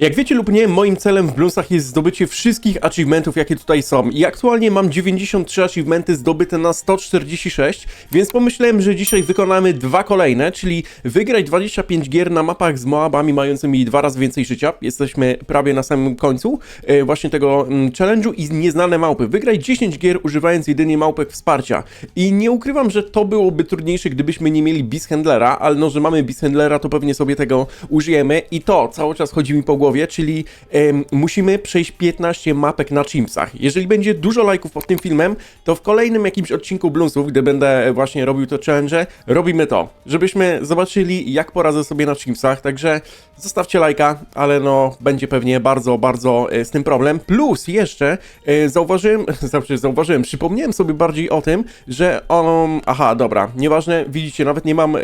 Jak wiecie lub nie, moim celem w Bloomsach jest zdobycie wszystkich achievementów, jakie tutaj są. I aktualnie mam 93 achievementy zdobyte na 146, więc pomyślałem, że dzisiaj wykonamy dwa kolejne, czyli wygrać 25 gier na mapach z Moabami mającymi dwa razy więcej życia. Jesteśmy prawie na samym końcu e, właśnie tego mm, challenge'u i nieznane małpy. Wygrać 10 gier używając jedynie małpek wsparcia. I nie ukrywam, że to byłoby trudniejsze, gdybyśmy nie mieli Beast Handlera, ale no, że mamy Beast Handlera, to pewnie sobie tego użyjemy. I to cały czas chodzi mi po głowie, czyli em, musimy przejść 15 mapek na Chimpsach. Jeżeli będzie dużo lajków pod tym filmem, to w kolejnym jakimś odcinku Bloomsów, gdy będę właśnie robił to challenge, robimy to, żebyśmy zobaczyli, jak poradzę sobie na Chimpsach. Także zostawcie lajka, ale no, będzie pewnie bardzo, bardzo e, z tym problem. Plus jeszcze e, zauważyłem, znaczy zauważyłem, przypomniałem sobie bardziej o tym, że on, aha, dobra, nieważne, widzicie, nawet nie mam em,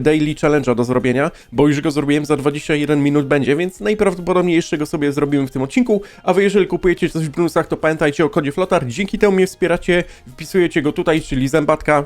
daily challenge'a do zrobienia, bo już go zrobiłem za 21 minut będzie, więc najprawdopodobniej jeszcze go sobie zrobimy w tym odcinku, a wy jeżeli kupujecie coś w Bluesach, to pamiętajcie o kodzie Flotar, dzięki temu mnie wspieracie, wpisujecie go tutaj, czyli zębatka,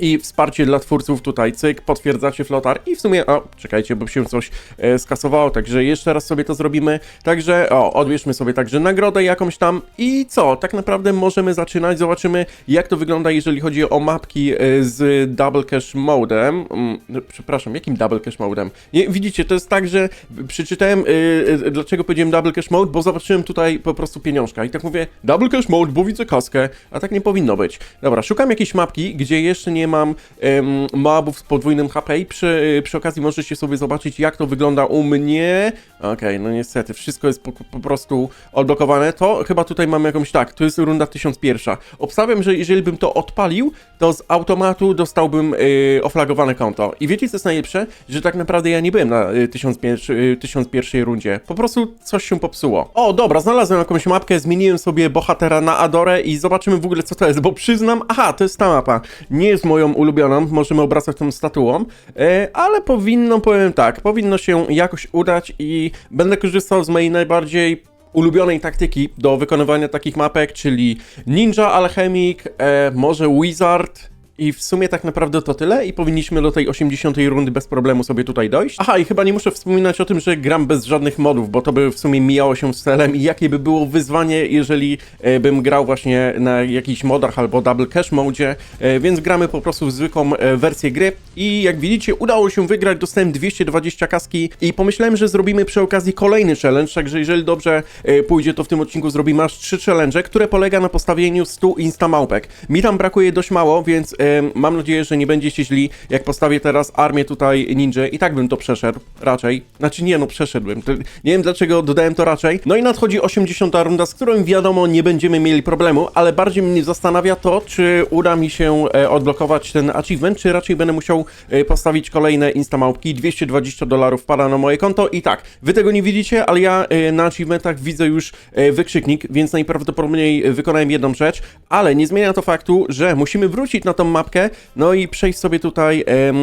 i wsparcie dla twórców tutaj, cyk, potwierdzacie flotar i w sumie, o, czekajcie, bo się coś e, skasowało, także jeszcze raz sobie to zrobimy, także, o, odbierzmy sobie także nagrodę jakąś tam i co, tak naprawdę możemy zaczynać, zobaczymy jak to wygląda, jeżeli chodzi o mapki e, z Double Cash Modem, mm, przepraszam, jakim Double Cash Modem? Nie, widzicie, to jest tak, że przeczytałem, e, e, dlaczego powiedziałem Double Cash Mode, bo zobaczyłem tutaj po prostu pieniążka i tak mówię, Double Cash Mode, bo widzę kaskę, a tak nie powinno być. Dobra, szukam jakiejś mapki, gdzie jeszcze nie mam em, moabów z podwójnym HP i przy, przy okazji możecie sobie zobaczyć, jak to wygląda u mnie. Okej, no niestety, wszystko jest po, po prostu odblokowane. To chyba tutaj mam jakąś, tak, to jest runda 1001. Obstawiam, że jeżeli bym to odpalił, to z automatu dostałbym y, oflagowane konto. I wiecie, co jest najlepsze? Że tak naprawdę ja nie byłem na y, 1001, y, 1001 rundzie. Po prostu coś się popsuło. O, dobra, znalazłem jakąś mapkę, zmieniłem sobie bohatera na Adorę i zobaczymy w ogóle, co to jest, bo przyznam, aha, to jest ta mapa. Nie jest moją ulubioną, możemy obracać tą statuą, e, ale powinno, powiem tak, powinno się jakoś udać i będę korzystał z mojej najbardziej ulubionej taktyki do wykonywania takich mapek, czyli Ninja, Alchemik, e, może Wizard, i w sumie tak naprawdę to tyle i powinniśmy do tej 80 rundy bez problemu sobie tutaj dojść. Aha, i chyba nie muszę wspominać o tym, że gram bez żadnych modów, bo to by w sumie mijało się z celem i jakie by było wyzwanie, jeżeli e, bym grał właśnie na jakichś modach albo double cash modzie, e, więc gramy po prostu w zwykłą e, wersję gry i jak widzicie udało się wygrać, dostałem 220 kaski i pomyślałem, że zrobimy przy okazji kolejny challenge, także jeżeli dobrze pójdzie, to w tym odcinku zrobimy aż 3 challenge, które polega na postawieniu 100 instamałpek. Mi tam brakuje dość mało, więc mam nadzieję, że nie będziecie źli, jak postawię teraz armię tutaj ninja i tak bym to przeszedł, raczej. Znaczy nie, no przeszedłbym. To, nie wiem dlaczego dodałem to raczej. No i nadchodzi 80 runda, z którą wiadomo nie będziemy mieli problemu, ale bardziej mnie zastanawia to, czy uda mi się e, odblokować ten achievement, czy raczej będę musiał e, postawić kolejne instamałpki. 220 dolarów pada na moje konto i tak, wy tego nie widzicie, ale ja e, na achievementach widzę już wykrzyknik, więc najprawdopodobniej wykonałem jedną rzecz, ale nie zmienia to faktu, że musimy wrócić na tą mapkę, no i przejść sobie tutaj em,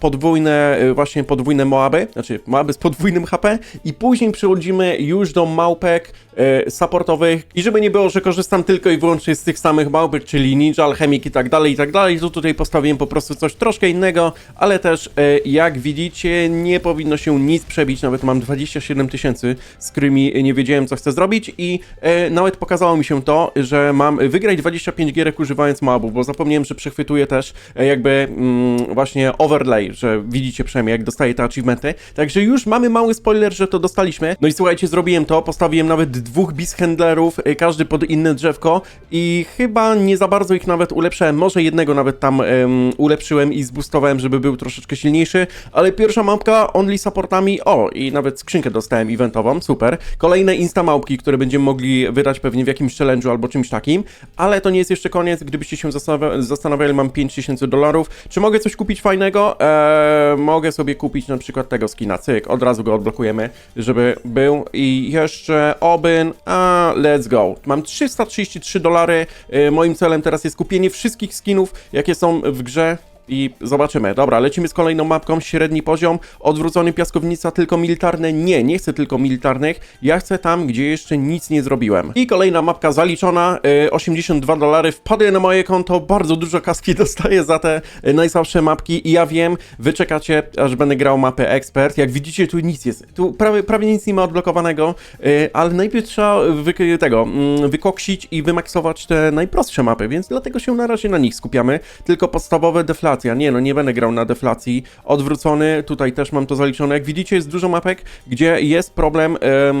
podwójne, e, właśnie podwójne Moaby, znaczy Moaby z podwójnym HP i później przechodzimy już do małpek e, supportowych. I żeby nie było, że korzystam tylko i wyłącznie z tych samych małpek, czyli Ninja, Alchemik i tak dalej, i tak dalej, to tutaj postawiłem po prostu coś troszkę innego, ale też e, jak widzicie nie powinno się nic przebić, nawet mam 27 tysięcy, z którymi nie wiedziałem co chcę zrobić i e, nawet pokazało mi się to, że mam wygrać 25 gierek używając mobów, bo zapomniałem, że przechwytuję też e, jakby mm, właśnie overlay, że widzicie przynajmniej jak dostaję te achievementy, także już mamy mały spoiler, że to dostaliśmy, no i słuchajcie, zrobiłem to, postawiłem nawet dwóch handlerów, e, każdy pod inne drzewko i chyba nie za bardzo ich nawet ulepszyłem, może jednego nawet tam em, ulepszyłem i zboostowałem, żeby był troszeczkę silniejszy, ale pierwsza mapka only supportami, o i nawet skrzynkę dostałem eventową, super. Kolejne insta małpki, które będziemy mogli wydać pewnie w jakimś challenge'u albo czymś takim, ale to nie jest jeszcze koniec, gdybyście się zastanawia- zastanawiali, mam 5000 dolarów, czy mogę coś kupić fajnego? Eee, mogę sobie kupić na przykład tego skina, cyk, od razu go odblokujemy, żeby był. I jeszcze Obyn, a let's go. Mam 333 dolary, e, moim celem teraz jest kupienie wszystkich skinów, jakie są w grze, i zobaczymy. Dobra, lecimy z kolejną mapką, średni poziom, odwrócony piaskownica, tylko militarne. Nie, nie chcę tylko militarnych, ja chcę tam, gdzie jeszcze nic nie zrobiłem. I kolejna mapka zaliczona, y, 82 dolary. Wpadły na moje konto, bardzo dużo kaski dostaję za te y, najsłabsze mapki. I ja wiem, wy czekacie, aż będę grał mapę ekspert. Jak widzicie, tu nic jest, tu prawie, prawie nic nie ma odblokowanego, y, ale najpierw trzeba wy, tego, mm, wykoksić i wymaksować te najprostsze mapy, więc dlatego się na razie na nich skupiamy. Tylko podstawowe deflacja. Nie no, nie będę grał na deflacji. Odwrócony, tutaj też mam to zaliczone. Jak widzicie, jest dużo mapek, gdzie jest problem, em,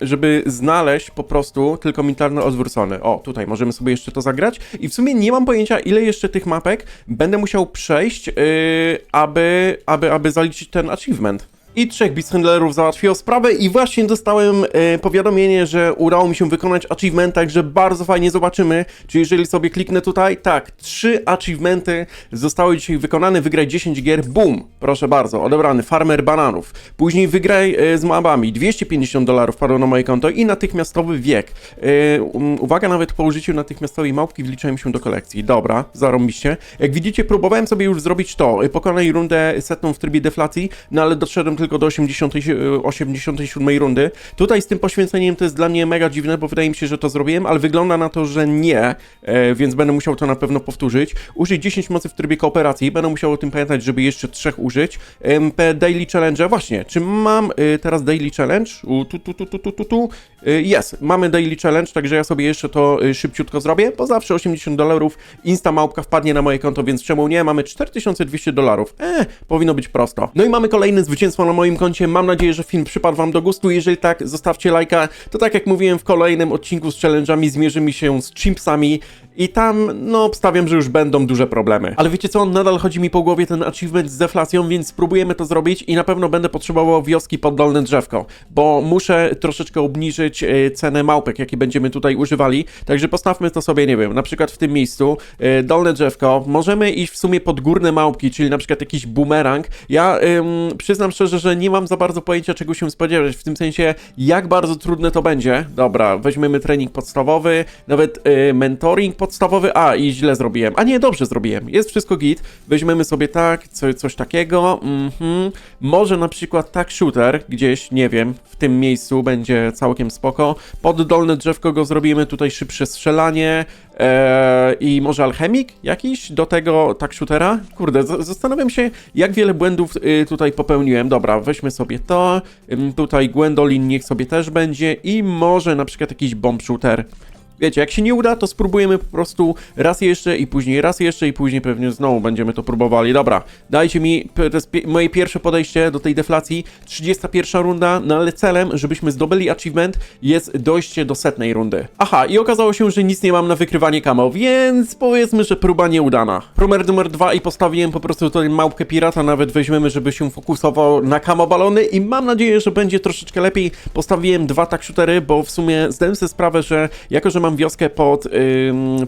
żeby znaleźć po prostu tylko militarny odwrócony. O, tutaj możemy sobie jeszcze to zagrać. I w sumie nie mam pojęcia, ile jeszcze tych mapek będę musiał przejść, yy, aby, aby, aby zaliczyć ten achievement. I trzech Beasthandlerów załatwiło sprawę i właśnie dostałem e, powiadomienie, że udało mi się wykonać achievement, także bardzo fajnie zobaczymy, czy jeżeli sobie kliknę tutaj, tak, trzy achievementy zostały dzisiaj wykonane, wygraj 10 gier, boom, proszę bardzo, odebrany, farmer bananów, później wygraj e, z mabami, 250 dolarów padło na moje konto i natychmiastowy wiek. E, um, uwaga, nawet po użyciu natychmiastowej małpki wliczają się do kolekcji, dobra, zarąbiście. Jak widzicie, próbowałem sobie już zrobić to, e, pokonaj rundę setną w trybie deflacji, no ale doszedłem tylko do 80, e, 87 rundy. Tutaj z tym poświęceniem to jest dla mnie mega dziwne, bo wydaje mi się, że to zrobiłem, ale wygląda na to, że nie, e, więc będę musiał to na pewno powtórzyć. Użyć 10 mocy w trybie kooperacji, będę musiał o tym pamiętać, żeby jeszcze trzech użyć. Daily Challenge, właśnie, czy mam e, teraz Daily Challenge? U, tu, tu, tu, tu, tu, tu, tu. Jest, mamy Daily Challenge, także ja sobie jeszcze to e, szybciutko zrobię, bo zawsze 80 dolarów insta małpka wpadnie na moje konto, więc czemu nie? Mamy 4200 dolarów. E, powinno być prosto. No i mamy kolejne zwycięstwo na moim koncie. Mam nadzieję, że film przypadł Wam do gustu. Jeżeli tak, zostawcie lajka. To tak jak mówiłem w kolejnym odcinku z challenge'ami, zmierzymy się z chimpsami. I tam, no, obstawiam, że już będą duże problemy. Ale wiecie co, nadal chodzi mi po głowie ten achievement z deflacją, więc spróbujemy to zrobić i na pewno będę potrzebował wioski pod dolne drzewko, bo muszę troszeczkę obniżyć e, cenę małpek, jakie będziemy tutaj używali. Także postawmy to sobie, nie wiem, na przykład w tym miejscu, e, dolne drzewko. Możemy iść w sumie pod górne małpki, czyli na przykład jakiś bumerang. Ja ym, przyznam szczerze, że nie mam za bardzo pojęcia, czego się spodziewać, w tym sensie, jak bardzo trudne to będzie. Dobra, weźmiemy trening podstawowy, nawet e, mentoring podstawowy. A, i źle zrobiłem. A nie, dobrze zrobiłem. Jest wszystko git. Weźmiemy sobie tak, co, coś takiego. Mhm. Może na przykład tak shooter gdzieś, nie wiem, w tym miejscu będzie całkiem spoko. Pod dolne drzewko go zrobimy, tutaj szybsze strzelanie. Eee, I może alchemik jakiś do tego tak shootera? Kurde, zastanawiam się, jak wiele błędów y, tutaj popełniłem. Dobra, weźmy sobie to. Ym, tutaj Gwendolyn niech sobie też będzie. I może na przykład jakiś bomb shooter. Wiecie, jak się nie uda, to spróbujemy po prostu raz jeszcze i później raz jeszcze i później pewnie znowu będziemy to próbowali. Dobra, dajcie mi, to jest moje pierwsze podejście do tej deflacji, 31 runda, no ale celem, żebyśmy zdobyli achievement jest dojście do setnej rundy. Aha, i okazało się, że nic nie mam na wykrywanie kamo, więc powiedzmy, że próba nieudana. Numer numer dwa i postawiłem po prostu tutaj małpkę pirata, nawet weźmiemy, żeby się fokusował na kamo balony i mam nadzieję, że będzie troszeczkę lepiej. Postawiłem dwa tak shootery, bo w sumie zdałem sobie sprawę, że jako, że mam wioskę pod,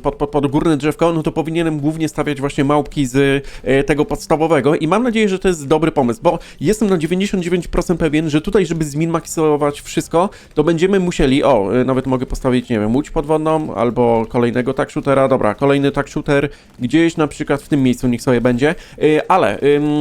pod, pod, pod górne drzewko, no to powinienem głównie stawiać właśnie małpki z y, tego podstawowego i mam nadzieję, że to jest dobry pomysł, bo jestem na 99% pewien, że tutaj, żeby zminmaksować wszystko, to będziemy musieli, o, y, nawet mogę postawić, nie wiem, łódź podwodną albo kolejnego tak shootera, dobra, kolejny tak shooter gdzieś na przykład w tym miejscu, niech sobie będzie, y, ale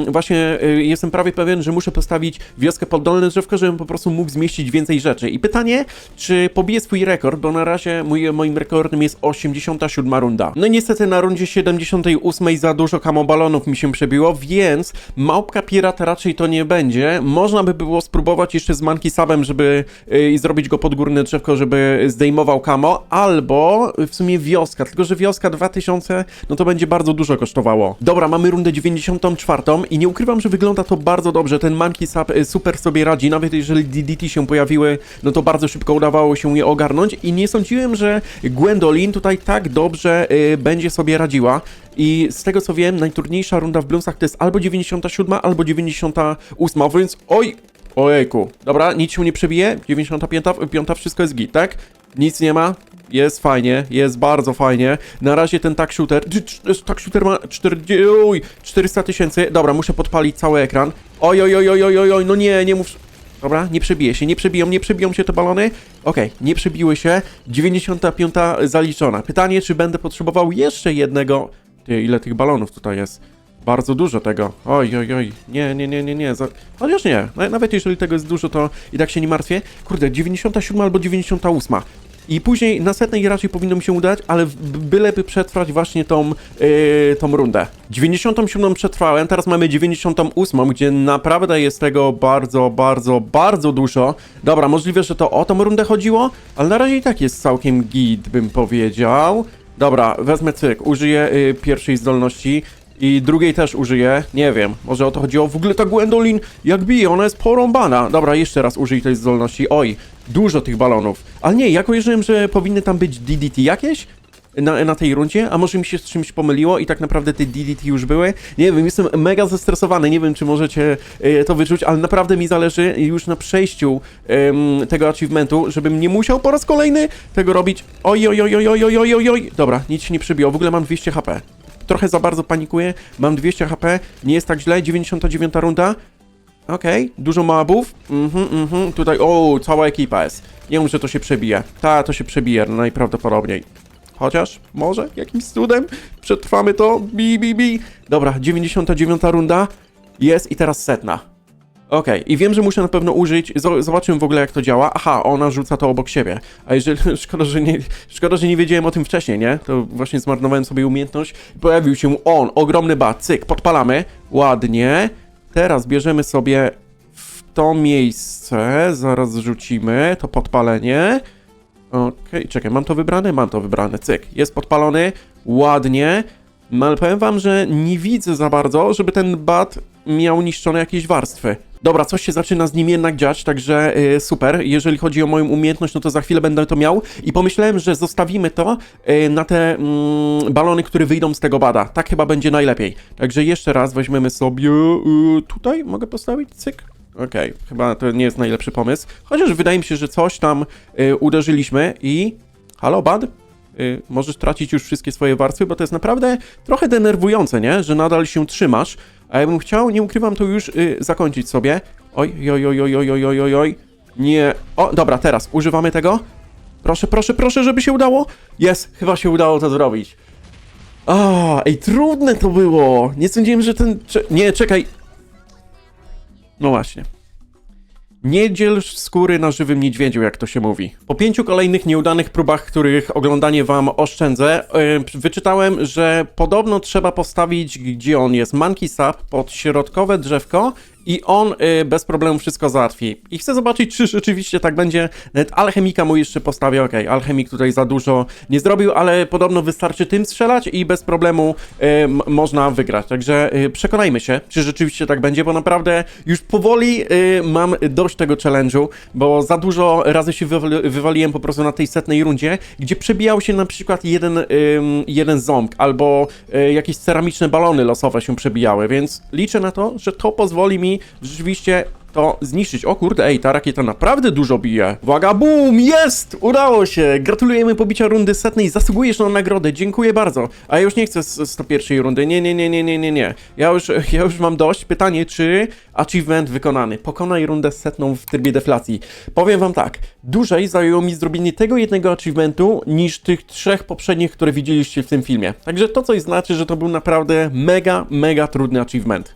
właśnie jestem prawie pewien, że muszę postawić wioskę pod dolne drzewko, żebym po prostu mógł zmieścić więcej rzeczy. I pytanie, czy pobiję swój rekord, bo na razie mój, moim rekordem jest 87 runda. No i niestety na rundzie 78 za dużo kamobalonów mi się przebiło, więc małpka pirata raczej to nie będzie. Można by było spróbować jeszcze z Monkey Sabem, żeby y, i zrobić go pod górne drzewko, żeby zdejmował kamo, albo w sumie wioska, tylko że wioska 2000, no to będzie bardzo dużo kosztowało. Dobra, mamy rundę 94 i nie ukrywam, że wygląda to bardzo dobrze. Ten Monkey Sub y, super sobie radzi, nawet jeżeli DDT się pojawiły, no to bardzo szybko udawało się je ogarnąć i nie sądziłem, że Gwendolyn tutaj tak dobrze y, będzie sobie radziła. I z tego co wiem, najtrudniejsza runda w Bloomsach to jest albo 97, albo 98, więc oj, ojejku. Dobra, nic się nie przebije, 95, piąta, wszystko jest git, tak? Nic nie ma, jest fajnie, jest bardzo fajnie. Na razie ten tak shooter, tak shooter ma 40, uj, 400 tysięcy. Dobra, muszę podpalić cały ekran. Oj, oj, oj, oj, oj, oj, no nie, nie mów... Dobra, nie przebije się, nie przebiją, nie przebiją się te balony. Okej, nie przebiły się. 95 zaliczona. Pytanie, czy będę potrzebował jeszcze jednego... Ty, ile tych balonów tutaj jest? Bardzo dużo tego. Oj, oj, oj. Nie, nie, nie, nie, nie. Za... Chociaż nie. Na- Nawet jeżeli tego jest dużo, to i tak się nie martwię. Kurde, 97 albo 98. I później na setnej raczej powinno mi się udać, ale byleby przetrwać właśnie tą, yy, tą rundę. 97 przetrwałem, teraz mamy 98, gdzie naprawdę jest tego bardzo, bardzo, bardzo dużo. Dobra, możliwe, że to o tą rundę chodziło, ale na razie i tak jest całkiem git, bym powiedział. Dobra, wezmę cyk, użyję y, pierwszej zdolności i drugiej też użyję. Nie wiem, może o to chodziło. W ogóle ta Gwendolyn jak bije, ona jest porąbana. Dobra, jeszcze raz użyj tej zdolności. Oj, dużo tych balonów. Ale nie, ja kojarzyłem, że powinny tam być DDT jakieś na, na tej rundzie, a może mi się z czymś pomyliło i tak naprawdę te DDT już były. Nie wiem, jestem mega zestresowany, nie wiem, czy możecie e, to wyczuć, ale naprawdę mi zależy już na przejściu tego achievementu, żebym nie musiał po raz kolejny tego robić. Oj, oj, oj, oj, oj, oj, oj, oj, oj. Dobra, nic się nie przybiło, w ogóle mam 200 HP. Trochę za bardzo panikuję, mam 200 HP, nie jest tak źle, 99 runda. Okej, dużo mobów. Mhm, mhm. Tutaj, o, cała ekipa jest. Nie wiem, że to się przebije. Ta, to się przebije najprawdopodobniej. Chociaż, może, jakimś cudem przetrwamy to. Bi, bi, bi. Dobra, 99 runda jest i teraz setna. Okej, i wiem, że muszę na pewno użyć. zo- Zobaczymy w ogóle, jak to działa. Aha, ona rzuca to obok siebie. A jeżeli. Szkoda, że nie, szkoda, że nie wiedziałem o tym wcześniej, nie? To właśnie zmarnowałem sobie umiejętność. Pojawił się on, ogromny bat. Cyk, podpalamy. Ładnie. Teraz bierzemy sobie w to miejsce. Zaraz rzucimy to podpalenie. Okej, czekaj, mam to wybrane? Mam to wybrane, cyk. Jest podpalony, ładnie. No ale powiem wam, że nie widzę za bardzo, żeby ten bat miał niszczone jakieś warstwy. Dobra, coś się zaczyna z nim jednak dziać, także y, super. Jeżeli chodzi o moją umiejętność, no to za chwilę będę to miał. I pomyślałem, że zostawimy to y, na te mm, balony, które wyjdą z tego bada. Tak chyba będzie najlepiej. Także jeszcze raz weźmiemy sobie y, tutaj, mogę postawić, cyk. Okej, chyba to nie jest najlepszy pomysł. Chociaż wydaje mi się, że coś tam uderzyliśmy i... Halo, Bad? Możesz tracić już wszystkie swoje warstwy, bo to jest naprawdę trochę denerwujące, nie? Że nadal się trzymasz. A ja bym chciał, nie ukrywam, to już y, zakończyć sobie. Oj, oj, oj, oj, oj, oj, oj, oj. Nie. O, dobra, teraz używamy tego. Proszę, proszę, proszę, żeby się udało. Jest, chyba się udało to zrobić. A, ej, trudne to było. Nie sądziłem, że ten... Cze nie, czekaj. No właśnie. Nie dziel skóry na żywym niedźwiedziu, jak to się mówi. Po pięciu kolejnych nieudanych próbach, których oglądanie wam oszczędzę, wyczytałem, że podobno trzeba postawić, gdzie on jest, monkey sap pod środkowe drzewko i on yy, bez problemu wszystko załatwi. I chcę zobaczyć, czy rzeczywiście tak będzie. Nawet alchemika mu jeszcze postawię, okej, alchemik tutaj za dużo nie zrobił, ale podobno wystarczy tym strzelać i bez problemu m- można wygrać. Także yy, przekonajmy się, czy rzeczywiście tak będzie, bo naprawdę już powoli yy, mam dość tego challenge'u, bo za dużo razy się wywali- wywaliłem po prostu na tej setnej rundzie, gdzie przebijał się na przykład jeden, ym, jeden ząb, albo y, jakieś ceramiczne balony losowe się przebijały, więc liczę na to, że to pozwoli mi rzeczywiście to zniszczyć. O kurde, ej, ta rakieta naprawdę dużo bije. Uwaga, boom, jest! Udało się! Gratulujemy pobicia rundy setnej, zasługujesz na nagrodę, dziękuję bardzo. A ja już nie chcę z 101 rundy, nie, nie, nie, nie, nie, nie, nie. Ja już, ja już mam dość. Pytanie, czy achievement wykonany? Pokonaj rundę setną w trybie deflacji. Powiem wam tak, dłużej zajęło mi zrobienie tego jednego achievementu niż tych trzech poprzednich, które widzieliście w tym filmie. Także to coś znaczy, że to był naprawdę mega, mega trudny achievement.